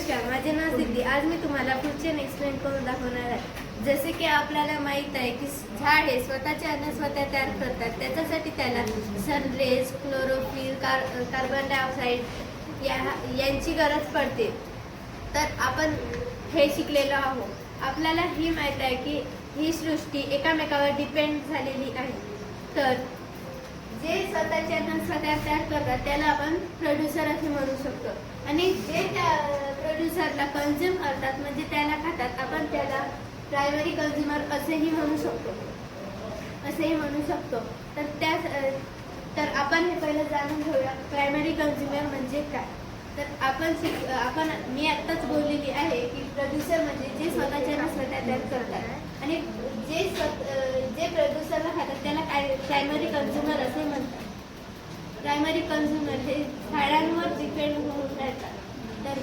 नमस्कार माझे नाव सिद्धी. आज मी तुम्हाला फूड एक्सप्लेन करून दाखवणार आहे. जसे की आपल्याला माहीत आहे की झाड हे स्वतःचे अन्न स्वतः तयार करतात. त्याच्यासाठी त्याला sunrays chlorophyll car carbon dioxide या यांची गरज पडते. तर आपण हे शिकलेलो आहोत. आपल्याला ही माहीत आहे की ही सृष्टी एकामेकावर डिपेंड झालेली आहे. तर स्वतःचे स्वतः तयार करतात त्याला आपण प्रोड्युसर असे म्हणू शकतो. आणि जे त्या प्रोड्युसरला कन्झ्युम करतात म्हणजे त्याला खातात आपण त्याला प्रायमरी कन्झ्युमर असेही म्हणू शकतो. असेही म्हणू शकतो. तर त्या तर आपण हे पहिलं जाणून घेऊया प्रायमरी कन्झ्युमर म्हणजे काय? तर आपण आपण मी आत्ताच बोललेली आहे की प्रोड्युसर म्हणजे जे स्वतःच्या स्वतः तयार करतात. आणि जे स्वत जे प्रोड्युसरला खातात त्याला काय प्रायमरी कन्झ्युमर प्रायमरी कन्झ्युमर हे झाडांवर डिपेंड होऊन राहतात. तर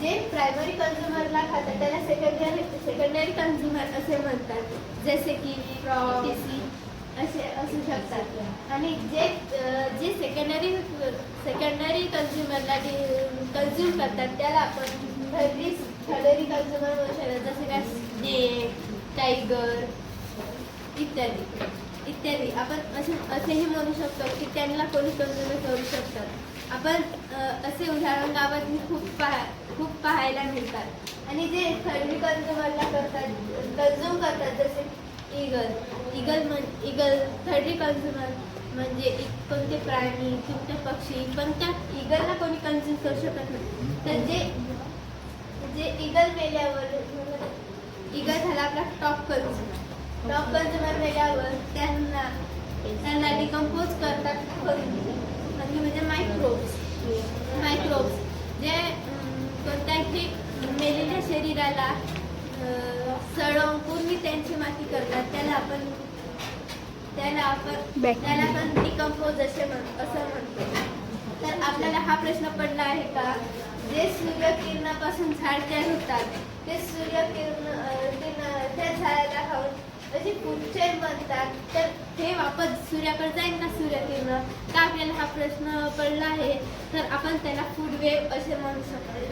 जे प्रायमरी कन्झ्युमरला खातात त्याला सेकंडरी सेकंडरी कन्झ्युमर असे म्हणतात. जसे की फ्रॉग असे असू शकतात. आणि जे जे सेकंडरी सेकंडरी कन्झ्युमरला कन्झ्युम करतात त्याला आपण थर्डी थर्डरी कन्झ्युमर म्हणू शकतो. जसे काय स्नेक टायगर इत्यादी. इत्यादी. आपण असे असेही म्हणू शकतो की त्यांना कोणी कन्झ्युम करू शकतात आपण असे उदाहरण गावात मी खूप पाहा खूप पाहायला मिळतात. आणि जे थर्डी कंज्युमरला करतात कन्झ्युम करतात जसे इगल. इगल म्हण इगल थर्डी कन्झ्युमर म्हणजे इ- कोणते प्राणी कोणते पक्षी पण त्या इगलला कोणी कन्झ्युम करू शकत नाही. तर जे जे इगल मेल्यावर इगल झाला आपला टॉप कन्झ्युमर टॉप कन्झ्युमर मेल्यावर त्यांना त्यांना डिकम्पोज करतात म्हणजे म्हणजे मायक्रोब्स मायक्रोब्स जे कोणत्याही मेलेल्या शरीराला सडवून पूर्वी त्यांची माती करतात. त्याला आपण त्याला आपण. त्याला आपण डिकम्पोज असे म्हण असं म्हणतो. तर आपल्याला हा प्रश्न पडला आहे का? जे सूर्यकिरणापासून झाड तयार होतात ते सूर्यकिरण त्या झाडाला खाऊन असे पुढचे बनतात तर आपण सूर्याकडे जाईल ना सूर्यकिरण का आपल्याला हा प्रश्न पडला आहे तर आपण त्याला फूड वेव असे म्हणू शकतो.